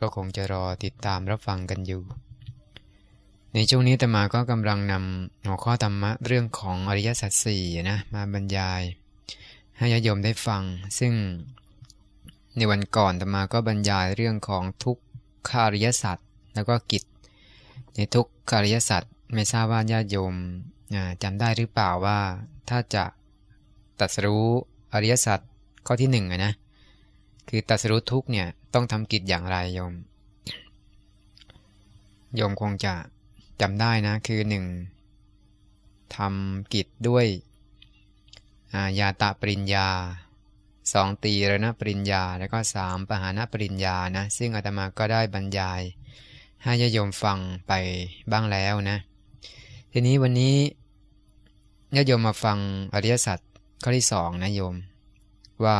ก็คงจะรอติดตามรับฟังกันอยู่ ในช่วงนี้ตมาก็กำลังนำหัวข้อธรรมะเรื่องของอริยสัจสี่นะมาบรรยาย ให้ญาติโยมได้ฟัง ซึ่งในวันก่อนตมาก็บรรยายเรื่องของทุกขาริยสัจแล้วก็กิจ ในทุกขาริยสัจไม่ทราบว่าญาติโยมจำได้หรือเปล่าว่าถ้าจะตัดสรู้อริยสัจข้อที่หนึ่งนะ คือตัสรู้ทุกเนี่ยต้องทำกิจอย่างไรโยม โยมคงจะจำได้นะ คือหนึ่งทำกิจด้วยยาตะปริญญาสองตีระณปริญญา แล้วก็สามปหานปริญญานะ ซึ่งอาตมาก็ได้บรรยาย ให้ญาโยมฟังไปบ้างแล้วนะ ทีนี้วันนี้ญาโยมมาฟังอริยสัจข้อที่สองนะโยม ว่า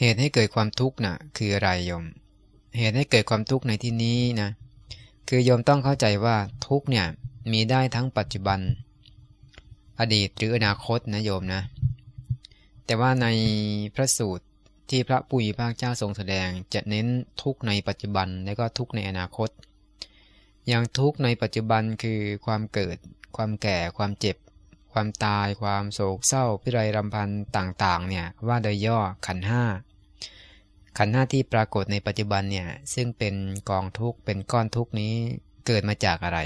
เหตุให้เกิดความทุกข์นะคืออะไรโยม เหตุให้เกิดความทุกข์ในที่นี้นะคือโยมต้องเข้าใจว่าทุกเนี่ยมีได้ทั้งปัจจุบัน อดีตหรืออนาคตนะโยมนะ แต่ว่าในพระสูตรที่พระปุยภาคเจ้าทรงแสดงจะเน้นทุกในปัจจุบันและก็ทุกในอนาคต อย่างทุกในปัจจุบันคือความเกิด ความแก่ ความเจ็บ ความตาย ความโศกเศร้าพิไรรำพันต่างๆเนี่ยว่าโดยย่อขันห้า ขันธ์หน้าที่ปรากฏในปัจจุบันเนี่ยซึ่งเป็นกองทุกข์เป็นก้อนทุกข์นี้เกิดมาจากอะไร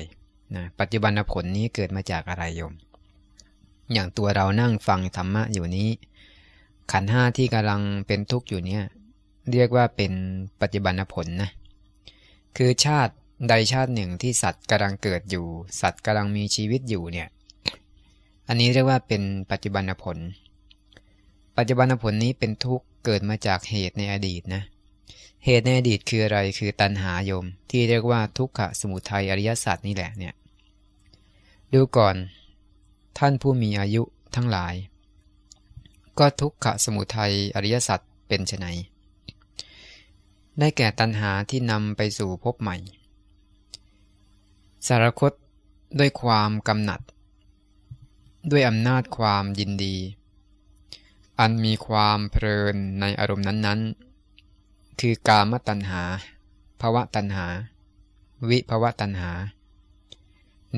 นะปัจจุบันผลนี้เกิดมาจากอะไรโยม อย่างตัวเรานั่งฟังธรรมะอยู่นี้ ขันธ์ห้าที่กำลังเป็นทุกข์อยู่เนี่ยเรียกว่าเป็นปัจจุบันผลนะคือชาติใดชาติหนึ่งที่สัตว์กำลังเกิดอยู่ สัตว์กำลังมีชีวิตอยู่เนี่ยอันนี้เรียกว่าเป็นปัจจุบันผล ปัจจุบันผลนี้เป็นทุกข์เกิดมาจากเหตุในอดีตนะ เหตุในอดีตคืออะไรคือตัณหายม ที่เรียกว่าทุกขะสมุทัยอริยสัจนี่แหละเนี่ยดูก่อน ท่านผู้มีอายุทั้งหลาย ก็ทุกขะสมุทัยอริยสัจเป็นไฉนได้แก่ตัณหาที่นำไปสู่พบใหม่ สารคตด้วยความกำหนัด ด้วยอำนาจความยินดี อันมีความเพลินในอารมณ์นั้นๆ คือกามตัณหาภวะตัณหา วิภวะตัณหา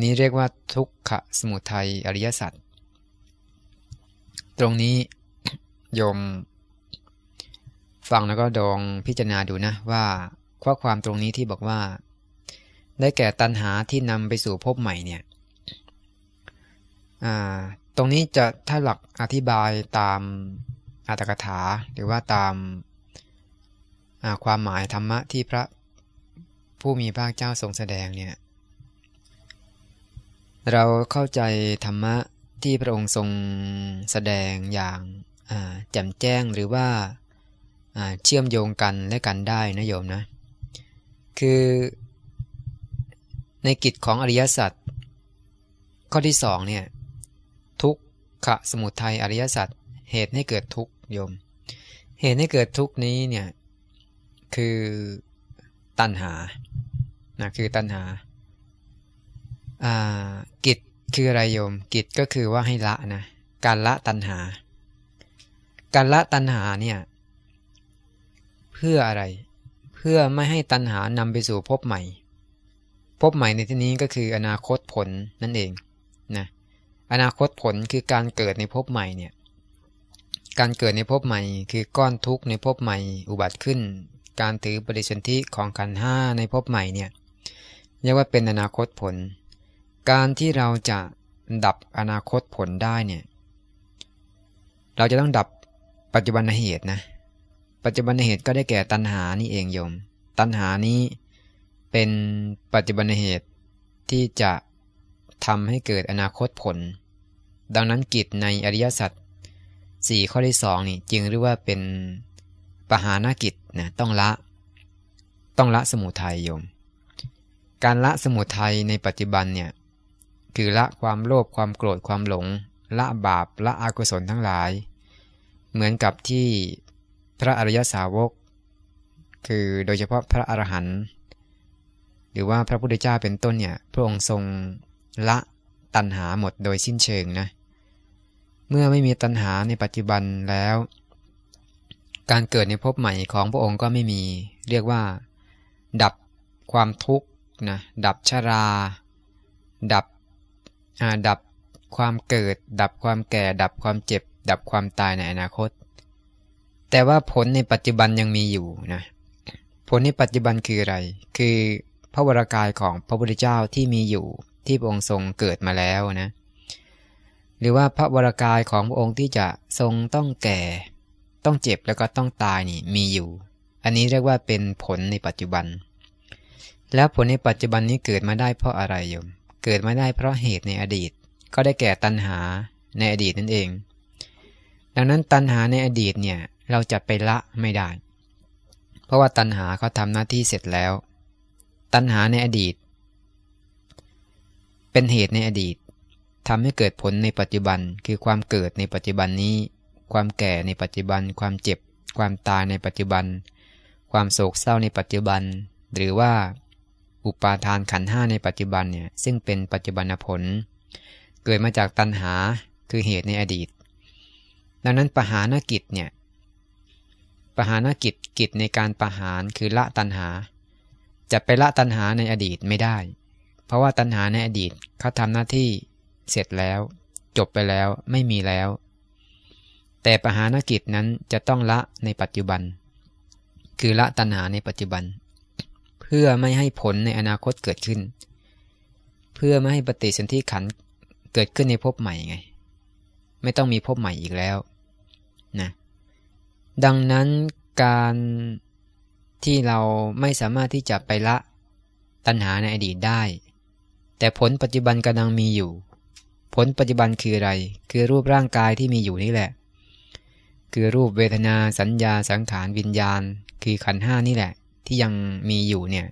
นี้เรียกว่าทุกขสมุทัยอริยสัจตรงนี้โยม ฟังแล้วก็ดองพิจารณาดูนะว่าข้อความตรงนี้ที่บอกว่า ได้แก่ตัณหาที่นำไปสู่ภพใหม่เนี่ย ตรงนี้จะถ้าหลักอธิบายตามอัตถกถา หรือว่าตามความหมายธรรมะที่พระผู้มีพระเจ้าทรงแสดงเนี่ยเราเข้าใจธรรมะที่พระองค์ทรงแสดงอย่างแจ่มแจ้งหรือว่าเชื่อมโยงกันและกันได้นะโยมนะ คือในกิจของอริยสัจข้อที่สองเนี่ย ขะสมุทัยอริยสัจเหตุให้เกิดทุกข์โยม เหตุให้เกิดทุกข์นี้เนี่ยคือตัณหานะคือตัณหากิจคืออะไรโยม กิจก็คือว่าให้ละนะการละตัณหา การละตัณหาเนี่ยเพื่ออะไร เพื่อไม่ให้ตัณหานำไปสู่พบใหม่ พบใหม่ในที่นี้ก็คืออนาคตผลนั่นเองนะ อนาคตผลคือการเกิดในภพใหม่เนี่ยการเกิดในภพใหม่ คือก้อนทุกข์ในภพใหม่อุบัติขึ้น การถือปฏิสนธิของขันห้าในภพใหม่เนี่ยเรียกว่าเป็นอนาคตผล การที่เราจะดับอนาคตผลได้เนี่ยเราจะต้องดับปัจจุบันเหตุนะปัจจุบันเหตุก็ได้แก่ตัณหานี่เองโยม ตัณหานี้เป็นปัจจุบันเหตุที่จะ ทำให้เกิดอนาคตผล ดังนั้นกิจในอริยสัจสี่ข้อที่สองนี่จึงเรียกว่าเป็นปหานากิจนะต้องละ ต้องละสมุทัยโยม การละสมุทัยในปัจจุบันเนี่ยคือละความโลภความโกรธความหลง ละบาปละอกุศลทั้งหลาย เหมือนกับที่พระอริยสาวก คือโดยเฉพาะพระอรหันต์หรือว่าพระพุทธเจ้าเป็นต้นเนี่ยพระองค์ทรง ละตัณหาหมดโดยสิ้นเชิงนะ เมื่อไม่มีตัณหาในปัจจุบันแล้ว การเกิดในภพใหม่ของพระองค์ก็ไม่มี เรียกว่า ดับความทุกข์นะดับชรา ดับดับความเกิด ดับความแก่ ดับความเจ็บ ดับความตายในอนาคต แต่ว่าผลในปัจจุบันยังมีอยู่นะผลในปัจจุบันคืออะไร คือพระวรากายของพระพุทธเจ้าที่มีอยู่ ที่พระองค์ทรงเกิดมาแล้วนะ หรือว่าพระวรากายของพระองค์ที่จะทรงต้องแก่ ต้องเจ็บแล้วก็ต้องตายนี่มีอยู่ อันนี้เรียกว่าเป็นผลในปัจจุบัน แล้วผลในปัจจุบันนี้เกิดมาได้เพราะอะไรโยม เกิดมาได้เพราะเหตุในอดีต ก็ได้แก่ตัณหาในอดีตนั่นเอง ดังนั้นตัณหาในอดีตเนี่ยเราจะไปละไม่ได้ เพราะว่าตัณหาเขาทำหน้าที่เสร็จแล้ว ตัณหาในอดีต เป็นเหตุในอดีตทำให้เกิดผลในปัจจุบัน คือความเกิดในปัจจุบันนี้ ความแก่ในปัจจุบัน ความเจ็บ ความตายในปัจจุบัน ความโศกเศร้าในปัจจุบัน หรือว่า อุปาทานขันห้าในปัจจุบันเนี่ยซึ่งเป็นปัจจุบันผล เกิดมาจากตัณหาคือเหตุในอดีต ดังนั้นปหานกิจเนี่ยปหานกิจกิจในการปหานคือละตัณหา จะไปละตัณหาในอดีตไม่ได้ เพราะว่าตัณหาในอดีตเขาทำหน้าที่เสร็จแล้ว จบไปแล้วไม่มีแล้ว แต่ปหานกิจนั้นจะต้องละในปัจจุบัน คือละตัณหาในปัจจุบัน เพื่อไม่ให้ผลในอนาคตเกิดขึ้น เพื่อไม่ให้ปฏิสนธิขันเกิดขึ้นในภพใหม่ไง ไม่ต้องมีภพใหม่อีกแล้วนะดังนั้นการที่เราไม่สามารถที่จะไปละตัณหาในอดีตได้ แต่ผลปัจจุบันกำลังมีอยู่ ผลปัจจุบันคืออะไร คือรูปร่างกายที่มีอยู่นี่แหละ คือรูปเวทนาสัญญาสังขารวิญญาณ คือขันห้านี่แหละ ที่ยังมีอยู่เนี่ย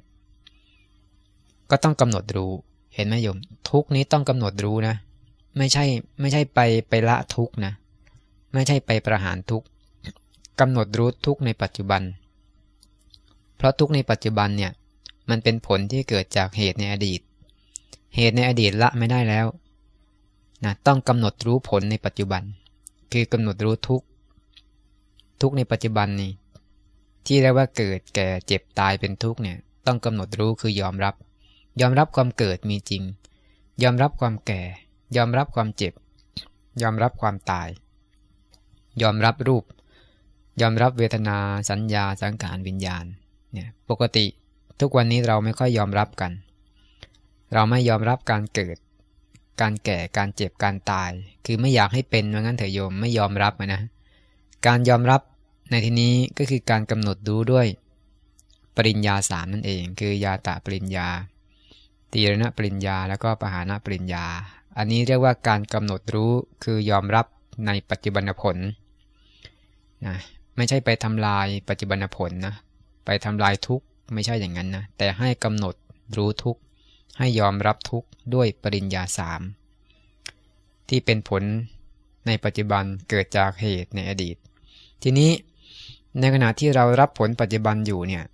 ก็ต้องกำหนดรู้ เห็นไหมโยม ทุกนี้ต้องกำหนดรู้นะ ไม่ใช่ไม่ใช่ไปไปละทุกนะ ไม่ใช่ไปประหารทุกกำหนดรู้ทุกในปัจจุบัน เพราะทุกในปัจจุบันเนี่ย มันเป็นผลที่เกิดจากเหตุในอดีต เหตุในอดีตละไม่ได้แล้วนะต้องกำหนดรู้ผลในปัจจุบัน คือกำหนดรู้ทุกทุกในปัจจุบันนี่ที่เรียกว่าเกิดแก่เจ็บตายเป็นทุกเนี่ยต้องกำหนดรู้คือยอมรับ ยอมรับความเกิดมีจริง ยอมรับความแก่ ยอมรับความเจ็บ ยอมรับความตาย ยอมรับรูป ยอมรับเวทนาสัญญาสังขารวิญญาณเนี่ยปกติทุกวันนี้เราไม่ค่อยยอมรับกัน เราไม่ยอมรับการเกิด การแก่การเจ็บการตาย คือไม่อยากให้เป็นว่างั้นเถอะโยมไม่ยอมรับนะ การยอมรับในที่นี้ก็คือการกำหนดรู้ด้วย ปริญญาสามนั่นเอง คือยาตะปริญญาตีรณปริญญาแล้วก็ปหานะปริญญา อันนี้เรียกว่าการกำหนดรู้คือยอมรับในปัจจุบันผลนะไม่ใช่ไปทำลายปัจจุบันผลนะไปทำลายทุกไม่ใช่อย่างนั้นนะแต่ให้กำหนดรู้ทุก ให้ยอมรับทุกข์ด้วยปริญญาสามที่เป็นผลในปัจจุบันเกิดจากเหตุในอดีต ทีนี้ในขณะที่เรารับผลปัจจุบันอยู่เนี่ย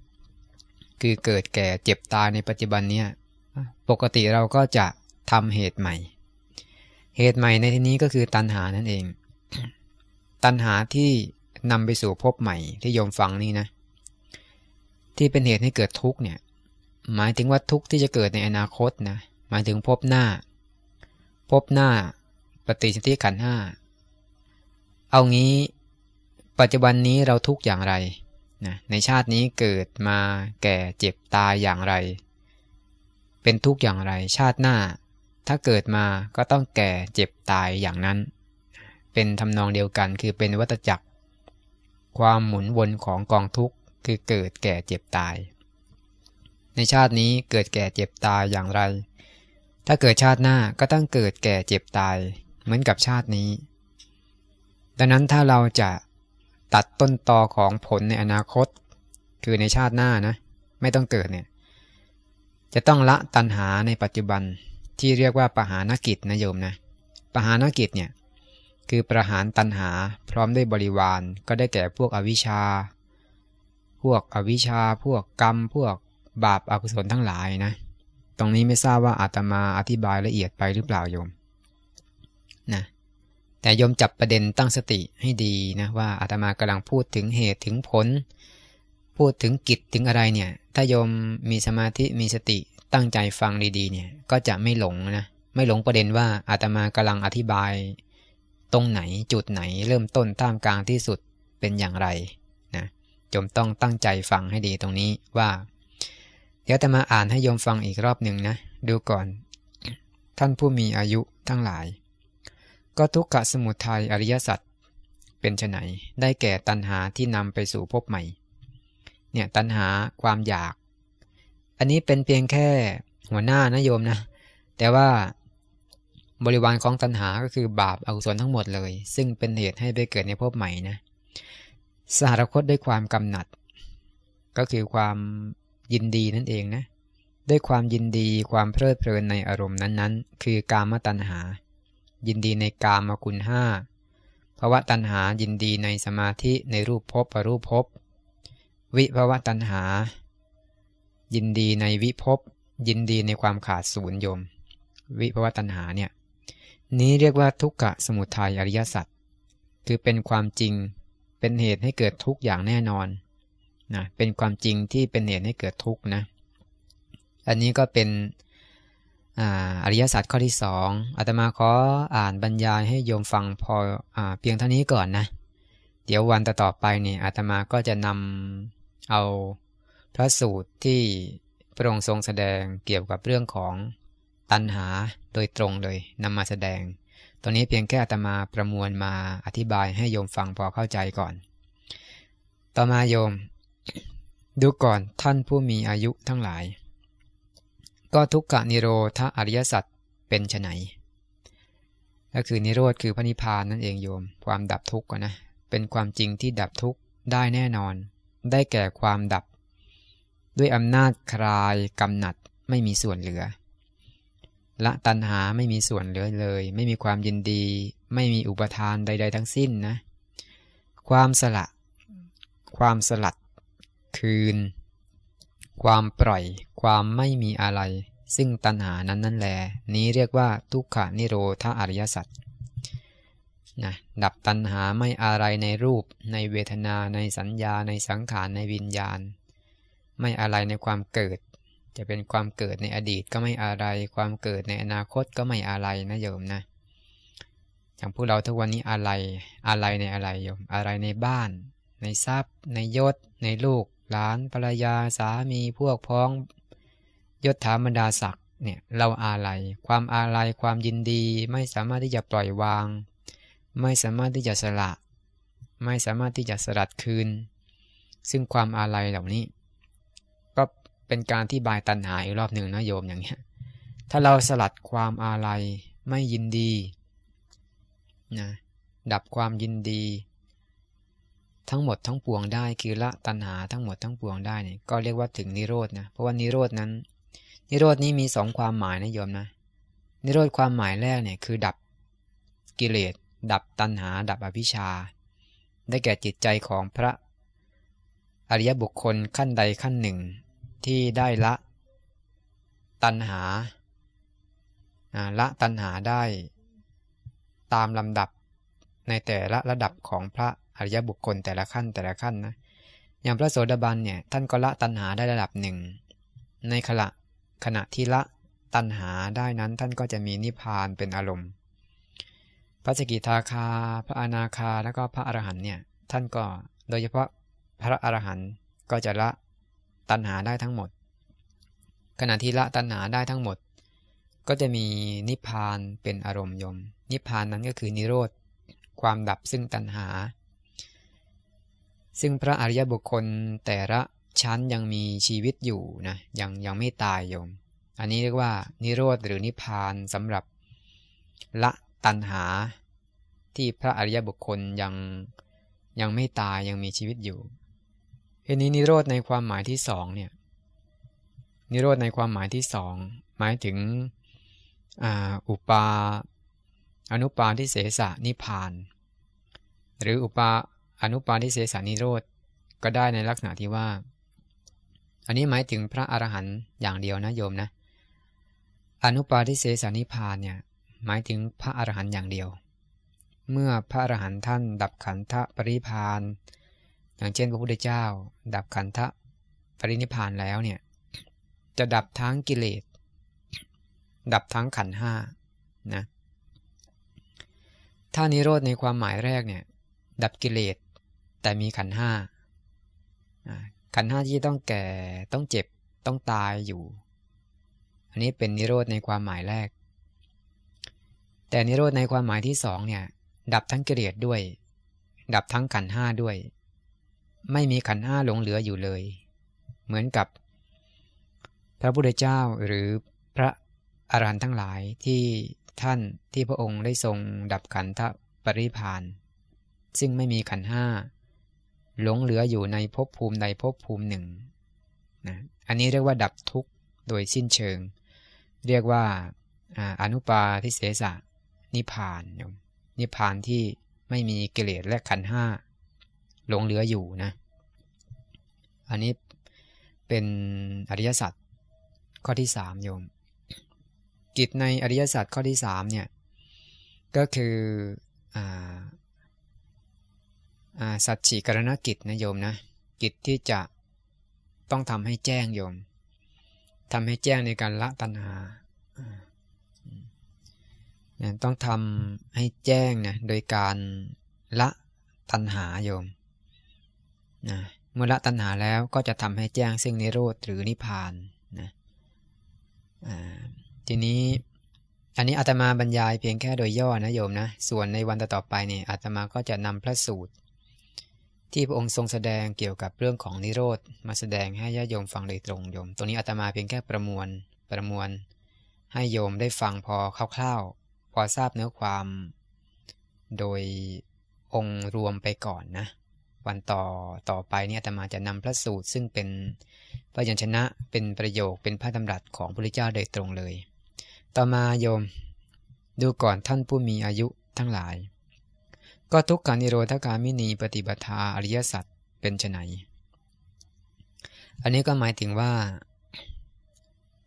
คือเกิดแก่เจ็บตายในปัจจุบันเนี่ยปกติเราก็จะทำเหตุใหม่ เหตุใหม่ในที่นี้ก็คือตัณหานั่นเอง ตัณหาที่นำไปสู่ภพใหม่ที่โยมฟังนี่นะ ที่เป็นเหตุให้เกิดทุกข์เนี่ย หมายถึงว่าทุกข์ที่จะเกิดในอนาคตนะหมายถึงภพหน้าภพหน้าปฏิสนธิขันห้าเอางี้ ปัจจุบันนี้เราทุกข์อย่างไรนะในชาตินี้เกิดมาแก่เจ็บตายอย่างไร เป็นทุกข์อย่างไร ชาติหน้า ถ้าเกิดมาก็ต้องแก่เจ็บตายอย่างนั้น เป็นทำนองเดียวกันคือเป็นวัฏจักร ความหมุนวนของกองทุกข์คือเกิดแก่เจ็บตาย ในชาตินี้เกิดแก่เจ็บตายอย่างไร ถ้าเกิดชาติหน้าก็ต้องเกิดแก่เจ็บตาย เหมือนกับชาตินี้ ดังนั้นถ้าเราจะตัดต้นตอของผลในอนาคต คือในชาติหน้านะ ไม่ต้องเกิดเนี่ย จะต้องละตัณหาในปัจจุบันที่เรียกว่าปหานกิจนะโยมนะปหานกิจเนี่ยคือประหารตัณหาพร้อมด้วยบริวารก็ได้แก่พวกอวิชชา พวกอวิชชา พวกกรรม พวก บาปอากุศลทั้งหลายนะ ตรงนี้ไม่ทราบว่าอาตมาอธิบายละเอียดไปหรือเปล่าโยมนะแต่โยมจับประเด็นตั้งสติให้ดีนะว่าอาตมากำลังพูดถึงเหตุถึงผล พูดถึงกิจถึงอะไรเนี่ย ถ้าโยมมีสมาธิมีสติตั้งใจฟังดีๆ เนี่ยก็จะไม่หลงนะไม่หลงประเด็นว่าอาตมากำลังอธิบาย ตรงไหนจุดไหนเริ่มต้นท่ามกลางที่สุดเป็นอย่างไรนะโยมต้องตั้งใจฟังให้ดีตรงนี้ว่า เดี๋ยวจะมาอ่านให้โยมฟังอีกรอบหนึ่งนะ ดูก่อน ท่านผู้มีอายุทั้งหลาย ก็ทุกขสมุทัยอริยสัจเป็นไนได้แก่ตัณหาที่นำไปสู่ภพใหม่ เนี่ยตัณหาความอยาก อันนี้เป็นเพียงแค่หัวหน้านะโยมนะ แต่ว่าบริวารของตัณหาก็คือบาปอกุศลทั้งหมดเลย ซึ่งเป็นเหตุให้ไปเกิดในภพใหม่นะสารคตด้วยความกำหนัด ก็คือความ ยินดีนั่นเองนะ ด้วยความยินดีความเพลิดเพลินในอารมณ์นั้นๆ คือกามตัณหา ยินดีในกามคุณห้าภาวะตัณหายินดีในสมาธิในรูปภพอรูปภพวิภาวะตัณหา ยินดีในวิภพยินดีในความขาดศูนย์โยม วิภาวะตัณหาเนี่ยนี้เรียกว่าทุกขะสมุทัยอริยสัจคือเป็นความจริงเป็นเหตุให้เกิดทุกข์อย่างแน่นอน นะเป็นความจริงที่เป็นเหตุให้เกิดทุกข์นะอันนี้ก็เป็นอริยสัจข้อที่สองอาตมาขออ่านบรรยายให้โยมฟังพออเพียงเท่านี้ก่อนนะ เดี๋ยววันต่อไปนี่อาตมาก็จะนำเอาพระสูตรที่พระองค์ทรงแสดงเกี่ยวกับเรื่องของตัณหาโดยตรงเลยนำมาแสดง ตรงนี้เพียงแค่อาตมาประมวลมาอธิบายให้โยมฟังพอเข้าใจก่อน ต่อมาโยม ดูก่อนท่านผู้มีอายุทั้งหลาย ก็ทุกกะนิโรธอริยสัจเป็นไนก็คือนิโรธคือพระนิพพานนั่นเองโยม ความดับทุกข์นะเป็นความจริงที่ดับทุกข์ได้แน่นอน ได้แก่ความดับ ด้วยอำนาจคลายกำหนัดไม่มีส่วนเหลือ ละตัณหาไม่มีส่วนเหลือเลย ไม่มีความยินดี ไม่มีอุปทานใด ๆ ทั้งสิ้นนะ ความสละ ความสลัด คืน ความปล่อย ความไม่มีอะไร ซึ่งตัณหานั้นนั่นแหละนี้เรียกว่าทุกขานิโรธาอริยสัจนะดับตัณหาไม่อะไรในรูป ในเวทนาในสัญญาในสังขารในวิญญาณ ไม่อะไรในความเกิด จะเป็นความเกิดในอดีตก็ไม่อะไร ความเกิดในอนาคตก็ไม่อะไรนะโยมนะอย่างพวกเราทุกวันนี้อะไรอะไรในอะไรโยมอะไรในบ้าน ในทรัพย์ ในยศ ในลูก หลานภรรยาสามีพวกพ้องยศถาบรรดาศักดิ์เนี่ยเราอะไรความอะไรความยินดีไม่สามารถที่จะปล่อยวาง ไม่สามารถที่จะสละ ไม่สามารถที่จะสลัดคืน ซึ่งความอะไรเหล่านี้ ก็เป็นการที่บายตัณหาอีกรอบหนึ่งนะโยมอย่างเงี้ยถ้าเราสลัดความอาลัยไม่ยินดีนะดับความยินดี ทั้งหมดทั้งปวงได้คือละตัณหาทั้งหมดทั้งปวงได้เนี่ยก็เรียกว่าถึงนิโรธนะเพราะว่านิโรธนั้น นิโรธนี้มีสองความหมายนะโยมนะ นิโรธความหมายแรกเนี่ยคือดับกิเลสดับตัณหา ดับอภิชา ได้แก่จิตใจของพระอริยบุคคลขั้นใดขั้นหนึ่ง ที่ได้ละ ตัณหาละตัณหาได้ ตามลำดับในแต่ละระดับของพระ อริยบุคคลแต่ละขั้นแต่ละขั้นนะอย่างพระโสดาบันเนี่ยท่านก็ละตัณหาได้ระดับหนึ่งในขณะขณะที่ละตัณหาได้นั้นท่านก็จะมีนิพพานเป็นอารมณ์ พระสกิทาคา พระอนาคาแล้วก็พระอรหันเนี่ยท่านก็โดยเฉพาะพระอรหันต์ก็จะละตัณหาได้ทั้งหมด ขณะที่ละตัณหาได้ทั้งหมด ก็จะมีนิพพานเป็นอารมณ์ยม นิพพานนั้นก็คือนิโรธความดับซึ่งตัณหา ซึ่งพระอริยบุคคลแต่ละชั้นยังมีชีวิตอยู่นะยังยังไม่ตายโยม อันนี้เรียกว่า นิโรธหรือนิพพานสำหรับละตัณหา ที่พระอริยบุคคลยังยังไม่ตายยังมีชีวิตอยู่ทีนี้นิโรธในความหมายที่สองเนี่ยนิโรธในความหมายที่สองหมายถึงอุปาอนุปาทิเสสะนิพาน หรืออุปา อนุปาทิเสสานิโรธก็ได้ในลักษณะที่ว่า อันนี้หมายถึงพระอรหันต์อย่างเดียวนะโยมนะ อนุปาทิเสสานิพานเนี่ยหมายถึงพระอรหันต์อย่างเดียว เมื่อพระอรหันต์ท่าน ดับขันธปริพาน อย่างเช่นพระพุทธเจ้า ดับขันธปรินิพานแล้วเนี่ยจะดับทั้งกิเลส ดับทั้งขันห้านะถ้านิโรธในความหมายแรกเนี่ยดับกิเลส แต่มีขันห้าขันห้าที่ต้องแก่ต้องเจ็บต้องตายอยู่ อันนี้เป็นนิโรธในความหมายแรก แต่นิโรธในความหมายที่สองเนี่ย ดับทั้งกิเลสด้วย ดับทั้งขันห้าด้วย ไม่มีขันห้าหลงเหลืออยู่เลย เหมือนกับ พระพุทธเจ้าหรือพระอรหันต์ทั้งหลายที่ท่านที่พระองค์ได้ทรงดับขันธปริพาน ซึ่งไม่มีขันห้า หลงเหลืออยู่ในภพภูมิใดภพภูมิหนึ่งนะอันนี้เรียกว่าดับทุกข์โดยสิ้นเชิง เรียกว่าอนุปาทิเสสะนิพานนิพานที่ไม่มีกิเลสและขันห้าหลงเหลืออยู่นะ อันนี้เป็นอริยสัจข้อที่สามโยม กิจในอริยสัจข้อที่สามเนี่ยก็คืออ สัจฉิกรณกิจนะโยมนะ กิจที่จะต้องทำให้แจ้งโยมทำให้แจ้งในการละตัณหาต้องทำให้แจ้งนะโดยการละตัณหาโยมนะเมื่อละตัณหาแล้วก็จะทำให้แจ้งซึ่งนิโรธหรือนิพพานนะทีนี้อันนี้อาตมาบรรยายเพียงแค่โดยย่อนะโยมนะ ส่วนในวันต่อไปเนี่ยอาตมาก็จะนำพระสูตร ที่พระองค์ทรงแสดงเกี่ยวกับเรื่องของนิโรธมาแสดงให้ญาติโยมฟังโดยตรงโยม ตรงนี้อาตมาเพียงแค่ประมวลประมวล ให้โยมได้ฟังพอคร่าวๆ พอทราบเนื้อความ โดยองค์รวมไปก่อนนะ วันต่อต่อไปเนี่ยอาตมาจะนำพระสูตร ซึ่งเป็นพยัญชนะเป็นประโยคเป็นพระดำรัสของพระพุทธเจ้าโดยตรงเลย ต่อมาโยม ดูก่อนท่านผู้มีอายุทั้งหลาย ก็ทุกขานิโรธกามินีปฏิบัติอริยสัจเป็นไนอันนี้ก็หมายถึงว่า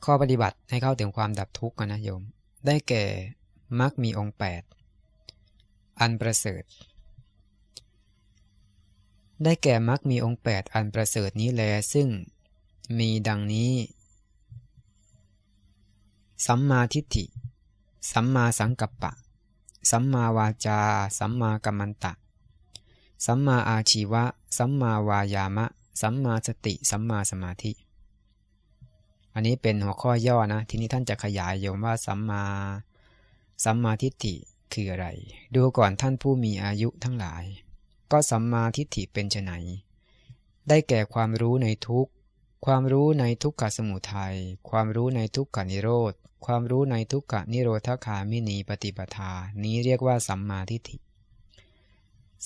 ข้อปฏิบัติให้เข้าถึงความดับทุกข์นะโยม ได้แก่มรรคมีองค์ 8 อันประเสริฐ ได้แก่มรรคมีองค์ 8 อันประเสริฐนี้แล ซึ่งมีดังนี้ สัมมาทิฏฐิ สัมมาสังกัปปะ สัมมาวาจา สัมมากัมมันตะ สัมมาอาชีวะ สัมมาวายามะ สัมมาสติ สัมมาสมาธิ อันนี้เป็นหัวข้อย่อนะ ทีนี้ท่านจะขยายโยมว่าสัมมา สัมมาทิฏฐิคืออะไร ดูก่อนท่านผู้มีอายุทั้งหลาย ก็สัมมาทิฏฐิเป็นไนได้แก่ความรู้ในทุกความรู้ในทุกขสมุทัย ความรู้ในทุกขนิโรธ ความรู้ในทุกขนิโรธคามินีปฏิปทา นี้เรียกว่าสัมมาทิฏฐิ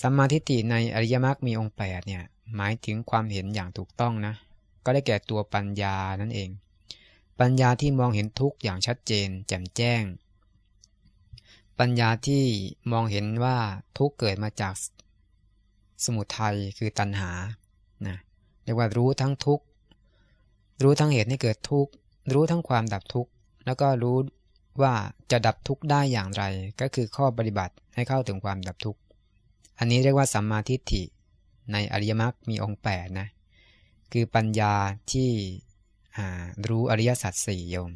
สัมมาทิฏฐิในอริยมรรคมีองค์8เนี่ยหมายถึงความเห็นอย่างถูกต้องนะ ก็ได้แก่ตัวปัญญานั่นเอง ปัญญาที่มองเห็นทุกอย่างชัดเจน แจ่มแจ้ง ปัญญาที่มองเห็นว่าทุกเกิดมาจากสมุทัยคือตัณหานะเรียกว่ารู้ทั้งทุกรู้ทั้งเหตุให้เกิดทุกข์รู้ทั้งความดับทุกข์ แล้วก็รู้ว่าจะดับทุกข์ได้อย่างไร ก็คือข้อปฏิบัติให้เข้าถึงความดับทุกข์ อันนี้เรียกว่าสัมมาทิฏฐิ ในอริยมรรคมีองค์8นะ คือปัญญาที่รู้อริยสัจสี่โยม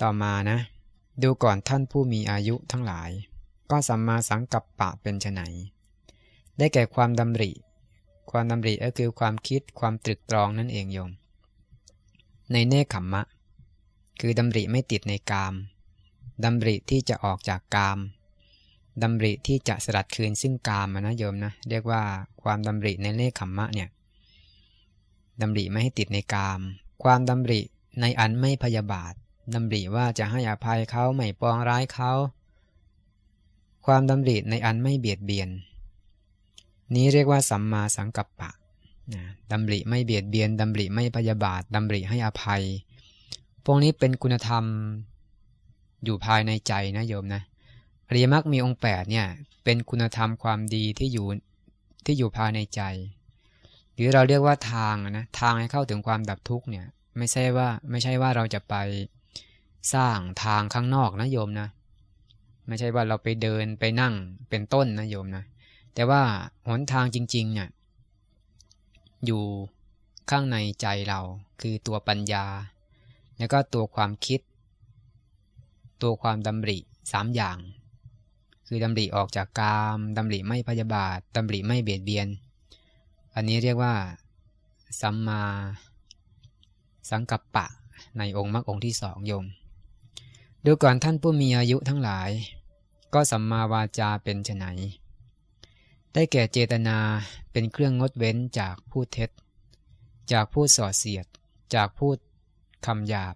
ต่อมานะ ดูก่อนท่านผู้มีอายุทั้งหลาย ก็สัมมาสังกัปปะเป็นไนได้แก่ความดำริ ความดำริก็คือความคิดความตรึกตรองนั่นเองโยม ในเนคขมมะ คือดำริไม่ติดในกามดำริที่จะออกจากกามดำริที่จะสลัดคืนซึ่งกามนะโยมนะเรียกว่าความดำริในเนคขมมะเนี่ยดำริไม่ให้ติดในกาม ความดำริในอันไม่พยาบาทดำริว่าจะให้อภัยเขาไม่ปองร้ายเขา ความดำริในอันไม่เบียดเบียน นี้เรียกว่าสัมมาสังกัปปะนะดำริไม่เบียดเบียนดำริไม่พยาบาทดำริให้อภัย พวกนี้เป็นคุณธรรมอยู่ภายในใจนะโยมนะอริยมรรคมีองค์8เนี่ย เป็นคุณธรรมความดีที่อยู่ที่อยู่ภายในใจ หรือเราเรียกว่าทางนะทางให้เข้าถึงความดับทุกข์เนี่ย ไม่ใช่ว่าไม่ใช่ว่าเราจะไปสร้างทางข้างนอกนะโยมนะ ไม่ใช่ว่าเราไปเดินไปนั่งเป็นต้นนะโยมนะ แต่ว่าหนทางจริง ๆ เนี่ย อยู่ข้างในใจเราคือตัวปัญญา แล้วก็ตัวความคิด ตัวความดำริสามอย่าง คือดำริออกจากกามดำริไม่พยาบาทดำริไม่เบียดเบียน อันนี้เรียกว่าสัมมาสังกัปปะในองค์มรรคองค์ที่สองโยม ดูก่อนท่านผู้มีอายุทั้งหลาย ก็สัมมาวาจาเป็นไนได้แก่เจตนาเป็นเครื่องงดเว้นจากพูดเท็จ จากพูดส่อเสียด จากพูด คำหยาบ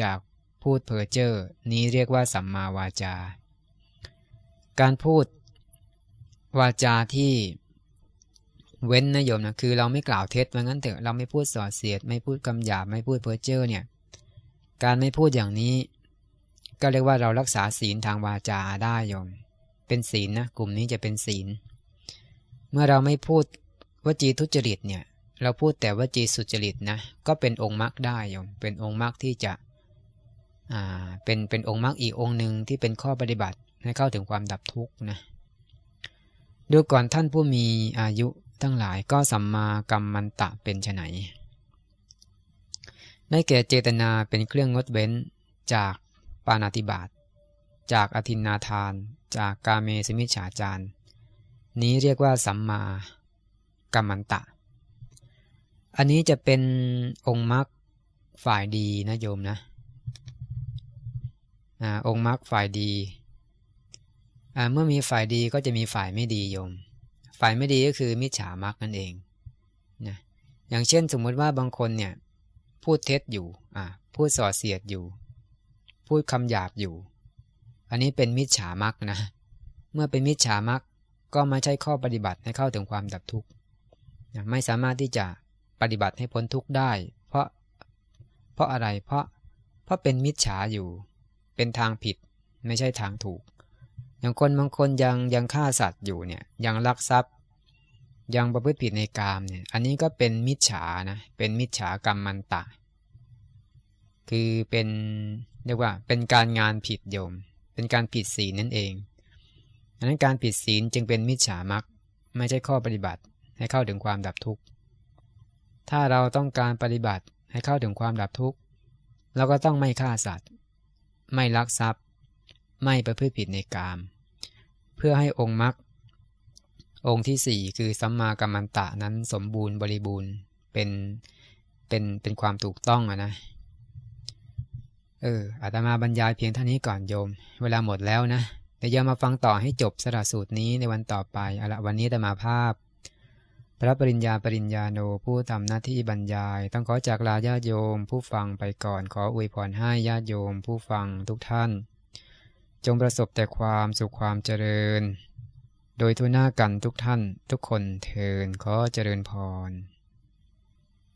จากพูดเพ้อเจ้อนี้เรียกว่าสัมมาวาจา การพูดวาจาที่เว้นนะโยมนะคือเราไม่กล่าวเท็จว่างั้นเถอะเราไม่พูดส่อเสียด ไม่พูดคำหยาบไม่พูดเพ้อเจ้อเนี่ย การไม่พูดอย่างนี้ ก็เรียกว่าเรารักษาศีลทางวาจาได้โยม เป็นศีลนะกลุ่มนี้จะเป็นศีล เมื่อเราไม่พูดวจีทุจริตเนี่ย เราพูดแต่ว่าจีสุจริตนะ ก็เป็นองค์มรรคได้โยมเป็นองค์มรรคที่จะอ่าเป็นเป็นองค์มรรคอีกองค์หนึ่งที่เป็นข้อปฏิบัติให้เข้าถึงความดับทุกข์นะดูก่อนท่านผู้มีอายุทั้งหลายก็สัมมากรรมมันตะเป็นไนได้แก่เจตนาเป็นเครื่องงดเว้นจากปานาติบาตจากอธินนาทาน จากกาเมสมิชาจารนี้เรียกว่าสัมมากัมมันตะ อันนี้จะเป็นองค์มรรคฝ่ายดีนะโยมนะอองค์มรรคฝ่ายดี เมื่อมีฝ่ายดีก็จะมีฝ่ายไม่ดีโยม ฝ่ายไม่ดีก็คือมิจฉามรรคนั่นเองนะอย่างเช่นสมมติว่าบางคนเนี่ยพูดเท็จอยู่พูดส่อเสียดอยู่ พูดคำหยาบอยู่ อันนี้เป็นมิจฉามรรคนะ เมื่อเป็นมิจฉามรรคก็ไม่ใช่ข้อปฏิบัติให้เข้าถึงความดับทุกข์ ไม่สามารถที่จะ ปฏิบัติให้พ้นทุกข์ได้ เพราะ เพราะอะไรเพราะเพราะเป็นมิจฉาอยู่ เป็นทางผิดไม่ใช่ทางถูก อย่างคนบางคนยังยังฆ่าสัตว์อยู่เนี่ยยังลักทรัพย์ ยังประพฤติผิดในกามเนี่ยอันนี้ก็เป็นมิจฉานะเป็นมิจฉากรรมมันตะ คือเป็นเรียกว่าเป็นการงานผิดโยม เป็นการผิดศีลนั่นเองดังนั้นการผิดศีลจึงเป็นมิจฉามรรคไม่ใช่ข้อปฏิบัติให้เข้าถึงความดับทุกข์ ถ้าเราต้องการปฏิบัติให้เข้าถึงความดับทุกข์เราก็ต้องไม่ฆ่าสัตว์ ไม่ลักทรัพย์ ไม่ประพฤติผิดในกาม เพื่อให้องค์มรรคองค์ที่สี่คือสัมมากัมมันตะนั้นสมบูรณ์บริบูรณ์เป็นเป็นเป็นความถูกต้องอะนะเอออาตมาบรรยายเพียงเท่านี้ก่อนโยม เวลาหมดแล้วนะแต่ยามาฟังต่อให้จบสระสูตรนี้ในวันต่อไปเอาละวันนี้จะมาภาพ พระปริญญาปริญญาโนผู้ทำหน้าที่บรรยาย ต้องขอจากลาญาโยม ผู้ฟังไปก่อนขออวยพรให้ญาติโยม ผู้ฟังทุกท่าน จงประสบแต่ความสุขความเจริญ โดยทุนหน้ากันทุกท่านทุกคนเทินขอเจริญพร